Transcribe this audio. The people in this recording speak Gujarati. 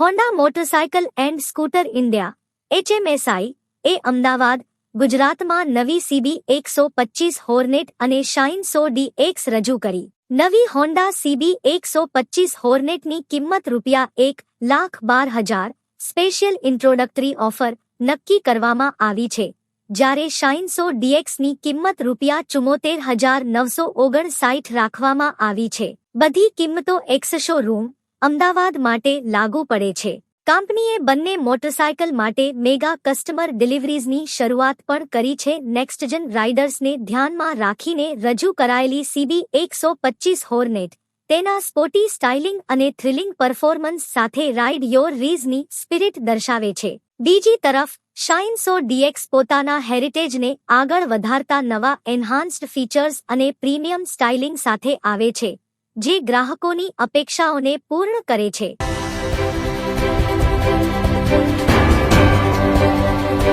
Honda motorcycle and scooter India HMSI એ અમદાવાદ, ગુજરાતમાં નવી સીબી એકસો પચીસ હોર્નેટ અને શાઇન સો ડી એક્સ રજૂ કરી. નવી હોન્ડા સીબી એકસો પચીસ હોર્નેટની કિંમત રૂપિયા એક લાખ બાર હજાર સ્પેશિયલ ઇન્ટ્રોડક્ટરી ઓફર નક્કી કરવામાં આવી છે. જ્યારે શાઇનસો ડીએક્સની કિંમત રૂપિયા ચુમ્મોતેર હજાર નવસો ઓગણસાઠ રાખવામાં આવી છે. બધી કિંમતો એક્સશો રૂમ અમદાવાદ માટે લાગુ પડે છે. કંપનીએ બંને મોટરસાયકલ માટે મેગા કસ્ટમર ડિલિવરીઝની શરૂઆત પણ કરી છે. નેક્સ્ટજન રાઇડર્સને ધ્યાનમાં રાખીને રજૂ કરાયેલી સીબી એકસો પચીસ હોર્નેટ, તેના સ્પોર્ટી સ્ટાઇલિંગ અને થ્રિલિંગ પરફોર્મન્સ સાથે રાઇડ યોર રીઝની સ્પિરિટ દર્શાવે છે. બીજી તરફ, શાઇનસો ડીએક્સ પોતાના હેરિટેજને આગળ વધારતા નવા એન્હાન્સ્ડ ફીચર્સ અને પ્રીમિયમ સ્ટાઇલિંગ સાથે આવે છે. જે ગ્રાહકોની અપેક્ષાઓને પૂર્ણ કરે છે.